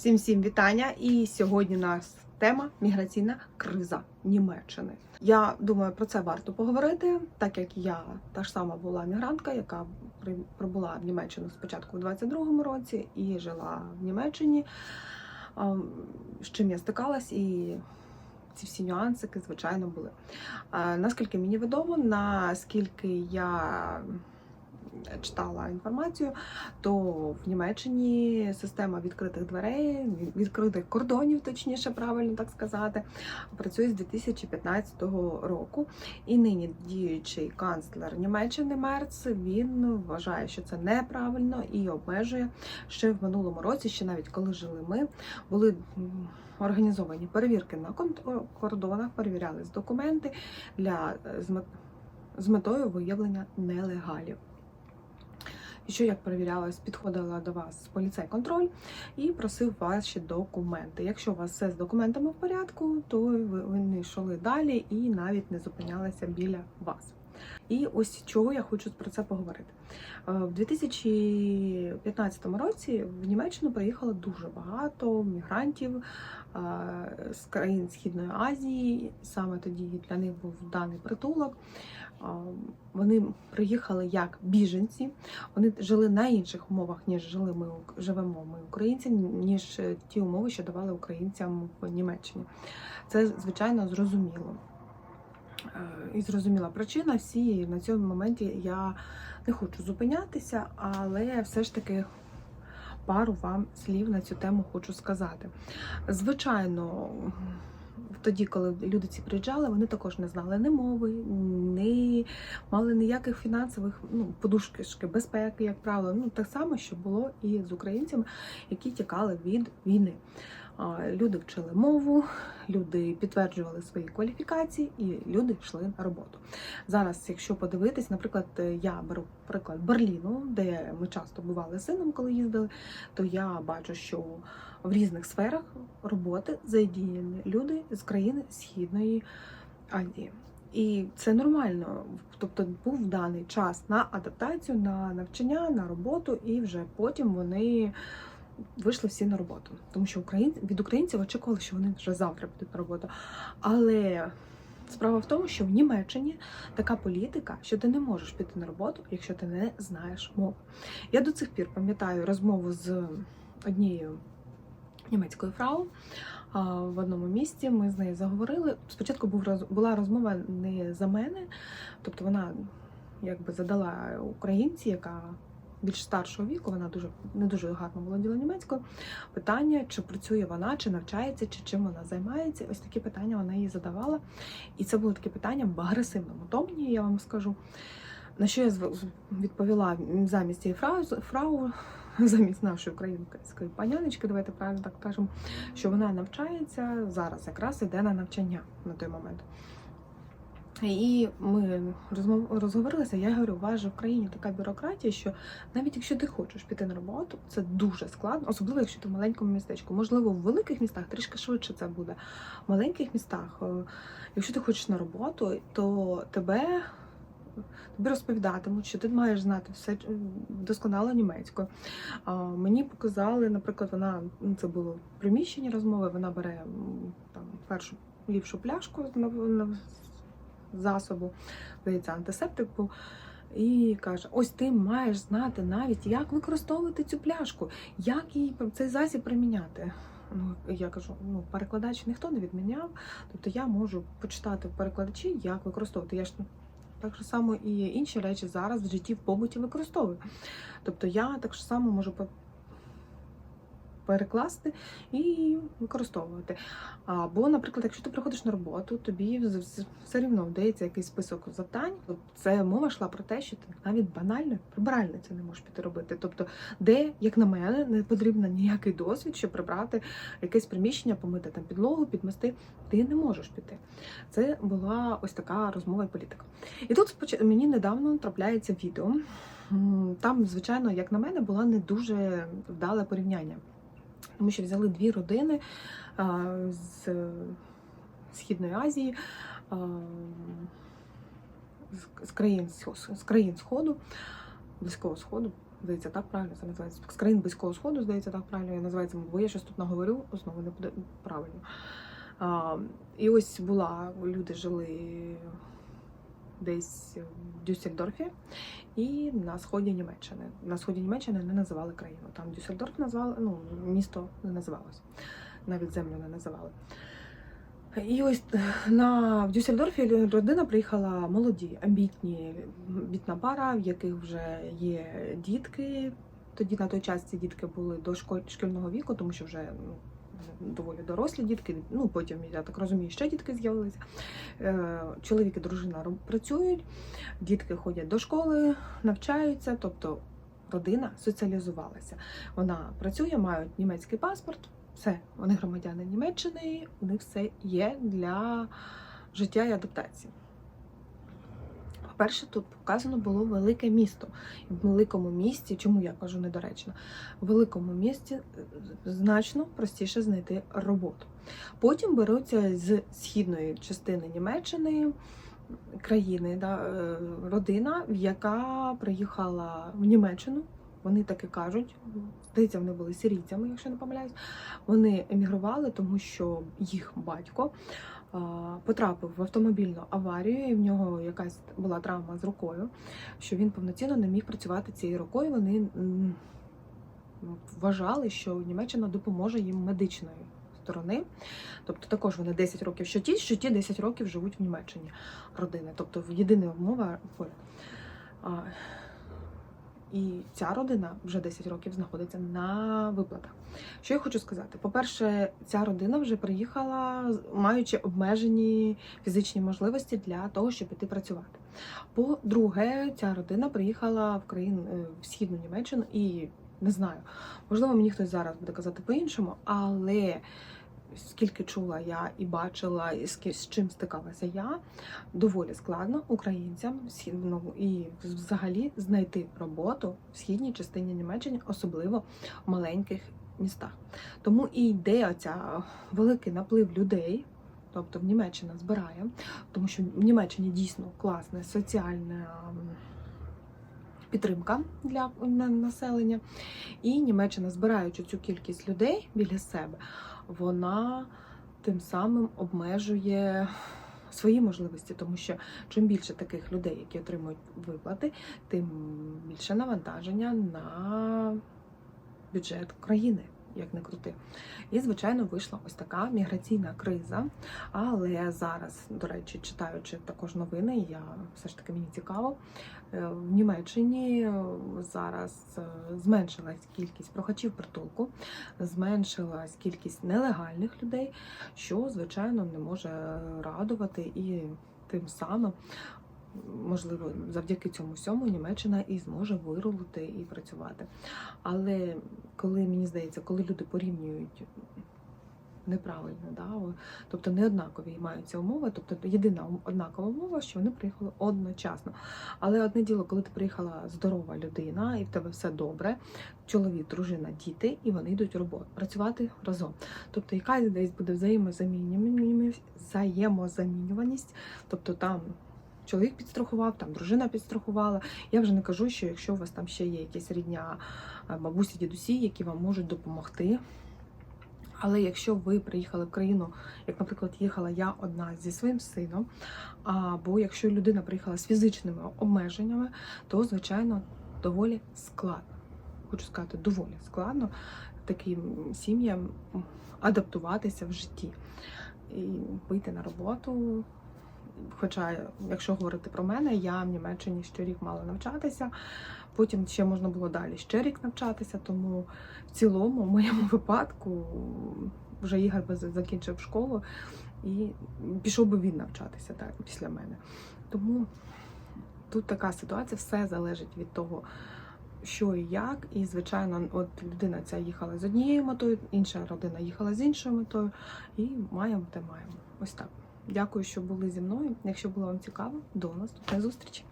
Всім всім вітання! І сьогодні у нас тема міграційна криза Німеччини. Я думаю, про це варто поговорити, так як я та ж сама була мігрантка, яка прибула в Німеччину спочатку в 22-му році і жила в Німеччині. З чим я стикалась, і ці всі нюансики, звичайно, були. Наскільки мені відомо, наскільки я читала інформацію, то в Німеччині система відкритих дверей, відкритих кордонів, точніше, правильно так сказати, працює з 2015 року. І нині діючий канцлер Німеччини Мерц він вважає, що це неправильно і обмежує ще в минулому році, ще навіть коли жили ми, були. Організовані перевірки на кордонах, перевірялись документи для е, з метою виявлення нелегалів. Що як перевірялась, підходила до вас поліцей контроль і просив ваші документи. Якщо у вас все з документами в порядку, то вони йшли далі і навіть не зупинялися біля вас. І ось чого я хочу про це поговорити. Е, В 2015 році в Німеччину приїхало дуже багато мігрантів е, з країн Східної Азії. Саме тоді для них був даний притулок. Е, Вони приїхали як біженці. Вони жили на інших умовах, ніж жили ми живемо ми українці, ніж ті умови, що давали українцям в Німеччині. Це звичайно зрозуміло. Е, І зрозуміла причина. Всі на цьому моменті я не хочу зупинятися, але все ж таки пару вам слів на цю тему хочу сказати. Звичайно, тоді, коли люди ці приїжджали, вони також не знали ні мови, не мали ніяких фінансових ну, подушки безпеки, як правило. Ну так само, що було і з українцями, які тікали від війни. Люди вчили мову, люди підтверджували свої кваліфікації, і люди йшли на роботу. Зараз, якщо подивитись, наприклад, я беру приклад Берліну, де ми часто бували з сином, коли їздили, то я бачу, що в різних сферах роботи задіяні люди з країни Східної Азії. І це нормально. Тобто був даний час на адаптацію, на навчання, на роботу, і вже потім вони вийшли всі на роботу. Тому що україн... від українців очікували, що вони вже завтра підуть на роботу. Але справа в тому, що в Німеччині така політика, що ти не можеш піти на роботу, якщо ти не знаєш мову. Я до цих пір пам'ятаю розмову з однією німецькою фрау. В одному місці ми з нею заговорили. Спочатку був була розмова не за мене, тобто вона якби задала українці, яка більш старшого віку, вона дуже не дуже гарно володіла німецькою. Питання, чи працює вона, чи навчається, чи чим вона займається. Ось такі питання вона їй задавала. І це було таке питання в агресивному тоні, я вам скажу. На що я відповіла замість цієї фрау, замість нашої української паняночки, давайте правильно так кажемо, що вона навчається зараз, якраз іде на навчання на той момент. І ми розмов- розговорилися. Я говорю, у вас же в країні така бюрократія, що навіть якщо ти хочеш піти на роботу, це дуже складно, особливо якщо ти в маленькому містечку. Можливо, в великих містах трішки швидше це буде. В маленьких містах, е, якщо ти хочеш на роботу, то тебе. Тобі розповідатимуть, що ти маєш знати все е, досконало німецькою. А, Мені показали, наприклад, вона ну, це було приміщення розмови. Вона бере там першу ліпшу пляшку на засобу, здається, антисептик був. І каже: ось ти маєш знати навіть, як використовувати цю пляшку, як її цей засіб приміняти. Ну, я кажу, ну перекладач ніхто не відміняв, тобто я можу почитати перекладачі, як використовувати. Я ж так само і інші речі зараз в житті в побуті використовую. Тобто я так само можу перекласти і використовувати. Або, наприклад, якщо ти приходиш на роботу, тобі все рівно вдається якийсь список завдань. Це мова йшла про те, що ти навіть банально прибиральниця не можеш піти робити. Тобто, де, як на мене, не потрібно ніякий досвід, щоб прибрати якесь приміщення, помити там підлогу, підмести. Ти не можеш піти. Це була ось така розмова і політика. І тут мені недавно трапляється відео. Там, звичайно, як на мене, було не дуже вдале порівняння. Тому що взяли дві родини з Східної Азії, з, країн, з країн Сходу, Близького Сходу, Здається, так правильно це називається. З країн Близького Сходу, здається, так правильно називається, бо я щось тут наговорю, знову не буде правильно. А, і ось була, люди жили десь в Дюссельдорфі і на сході Німеччини. На сході Німеччини не називали країну. Там Дюссельдорф назвали, ну, місто не називалось, навіть землю не називали. І ось на в Дюссельдорфі родина приїхала молоді, амбітні, амбітна пара, в яких вже є дітки. Тоді на той час ці дітки були до шкільного віку, тому що вже ну, доволі дорослі дітки. Ну потім я так розумію, ще дітки з'явилися. Е, Чоловік і дружина працюють, дітки ходять до школи, навчаються, тобто родина соціалізувалася. Вона працює, мають німецький паспорт, все, вони громадяни Німеччини, у них все є для життя і адаптації. По-перше, тут показано було велике місто. В великому місті, чому я кажу недоречно, в великому місті е, значно простіше знайти роботу. Потім беруться з східної частини Німеччини країни, да, е, родина, яка приїхала в Німеччину. Вони так і кажуть, здається, вони були сирійцями, якщо не помиляюсь. Вони емігрували, тому що їх батько потрапив в автомобільну аварію, і в нього якась була травма з рукою, що він повноцінно не міг працювати цією рукою. Вони вважали, що Німеччина допоможе їм медичної сторони. Тобто також вони 10 років що ті, що ті 10 років живуть в Німеччині родини. Тобто єдина умова і ця родина вже 10 років знаходиться на виплатах. Що я хочу сказати? По-перше, ця родина вже приїхала, маючи обмежені фізичні можливості для того, щоб піти працювати. По-друге, ця родина приїхала в країну е, в східну Німеччину і не знаю, можливо, мені хтось зараз буде казати по-іншому, але скільки чула я і бачила, і з чим стикалася я, доволі складно українцям схід- ну, і взагалі знайти роботу в східній частині Німеччини, особливо в маленьких містах. Тому і йде оця великий наплив людей. Тобто в Німеччина збирає, тому що в Німеччині дійсно класна соціальна підтримка для населення. І Німеччина, збираючи цю кількість людей біля себе, вона тим самим обмежує свої можливості, тому що чим більше таких людей, які отримують виплати, тим більше навантаження на бюджет країни. Як не крути. І, звичайно, вийшла ось така міграційна криза. Але зараз, до речі, читаючи також новини, я все ж таки мені цікаво. е, В Німеччині зараз е, зменшилась кількість прохачів притулку, зменшилась кількість нелегальних людей, що, звичайно, не може радувати і тим самим. Можливо, завдяки цьому всьому Німеччина і зможе вирулити і працювати. Але коли мені здається, коли люди порівнюють неправильно, да, тобто не однакові маються умови, тобто єдина однакова умова, що вони приїхали одночасно. Але одне діло, коли ти приїхала здорова людина, і в тебе все добре, чоловік, дружина, діти, і вони йдуть робо- працювати разом. Тобто якась десь буде взаємозамінюваність, тобто там. Чоловік підстрахував, там дружина підстрахувала. Я вже не кажу, що якщо у вас там ще є якісь рідня бабусі, дідусі, які вам можуть допомогти. Але якщо ви приїхали в країну, як, наприклад, їхала я одна зі своїм сином, або якщо людина приїхала з фізичними обмеженнями, то звичайно доволі складно. Хочу сказати, доволі складно таким сім'ям адаптуватися в житті і вийти на роботу. Хоча, якщо говорити про мене, я в Німеччині ще рік мала навчатися, потім ще можна було далі ще рік навчатися, тому в цілому, в моєму випадку, вже Ігор би закінчив школу і пішов би він навчатися так, після мене. Тому тут така ситуація, все залежить від того, що і як. І, звичайно, от людина ця їхала з однією метою, інша родина їхала з іншою метою, і маємо те маємо. Ось так. Дякую, що були зі мною. Якщо було вам цікаво, до наступної зустрічі.